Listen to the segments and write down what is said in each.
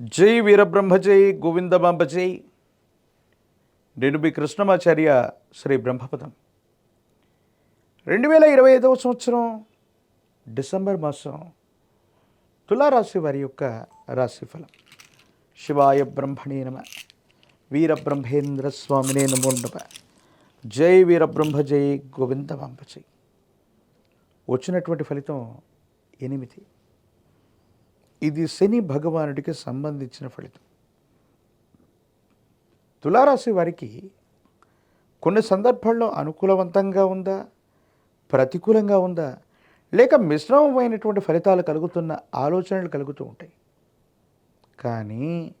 జై వీరబ్రహ్మ జై బాంబజై. జై నేను మీ కృష్ణమాచార్య శ్రీ బ్రహ్మపదం. రెండు వేల ఇరవై ఐదవ సంవత్సరం డిసెంబర్ మాసం తులారాశి వారి యొక్క రాశిఫలం. శివాయ బ్రహ్మణే నమ. వీరబ్రహ్మేంద్ర స్వామినే నమో నమ. జై వీరబ్రహ్మ జై బాంబజై. జై వచ్చినటువంటి ఫలితం ఎనిమిది. ఇది శని భగవానుడికి సంబంధించిన ఫలితం. తులారాశి వారికి కొన్ని సందర్భాల్లో అనుకూలవంతంగా ఉందా? ప్రతికూలంగా ఉందా? లేక మిశ్రమమైనటువంటి ఫలితాలు కలుగుతున్న ఆలోచనలు కలుగుతూ ఉంటాయి. కానీ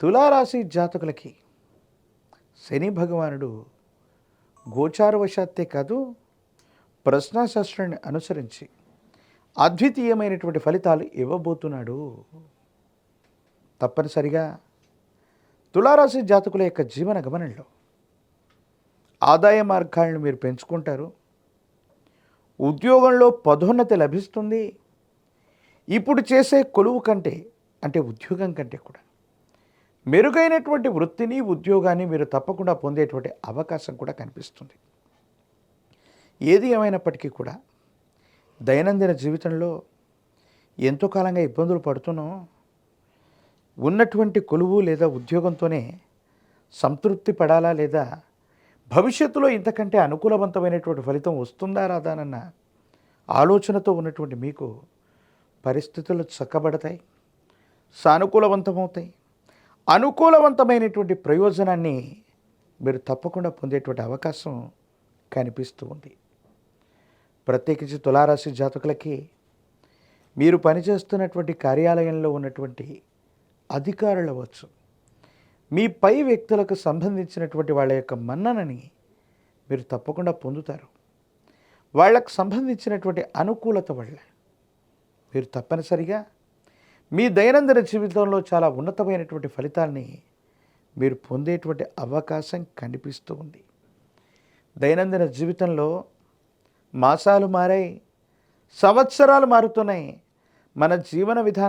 తులారాశి జాతకులకి శని భగవానుడు గోచారవశాత్తే కాదు ప్రశ్నాశాస్త్రాన్ని అనుసరించి అద్వితీయమైనటువంటి ఫలితాలు ఇవ్వబోతున్నాడు. తప్పనిసరిగా తులారాశి జాతకుల యొక్క జీవన గమనంలో ఆదాయ మార్గాలను మీరు పెంచుకుంటారు. ఉద్యోగంలో పదోన్నతి లభిస్తుంది. ఇప్పుడు చేసే కొలువు కంటే అంటే ఉద్యోగం కంటే కూడా మెరుగైనటువంటి వృత్తిని ఉద్యోగాన్ని మీరు తప్పకుండా పొందేటువంటి అవకాశం కూడా కనిపిస్తుంది. ఏది ఏమైనప్పటికీ కూడా దైనందిన జీవితంలో ఎంతో కాలంగా ఇబ్బందులు పడుతున్నాం ఉన్నటువంటి కొలువు లేదా ఉద్యోగంతోనే సంతృప్తి పడాలా లేదా భవిష్యత్తులో ఇంతకంటే అనుకూలవంతమైనటువంటి ఫలితం వస్తుందా రాదానన్న ఆలోచనతో ఉన్నటువంటి మీకు పరిస్థితులు చక్కబడతాయి సానుకూలవంతమవుతాయి. అనుకూలవంతమైనటువంటి ప్రయోజనాన్ని మీరు తప్పకుండా పొందేటువంటి అవకాశం కనిపిస్తూ ఉంది. ప్రత్యేకించి తులారాశి జాతకులకి మీరు పనిచేస్తున్నటువంటి కార్యాలయంలో ఉన్నటువంటి అధికారులు అవ్వచ్చు. మీ పై వ్యక్తులకు సంబంధించినటువంటి వాళ్ళ యొక్క మన్ననని మీరు తప్పకుండా పొందుతారు. వాళ్ళకు సంబంధించినటువంటి అనుకూలత వల్ల మీరు తప్పనిసరిగా మీ దైనందిన జీవితంలో చాలా ఉన్నతమైనటువంటి ఫలితాల్ని మీరు పొందేటువంటి అవకాశం కనిపిస్తూ ఉంది. దైనందిన జీవితంలో మాసాలు మారాయి సంవత్సరాలు మారుతున్నాయి. మన జీవన విధానం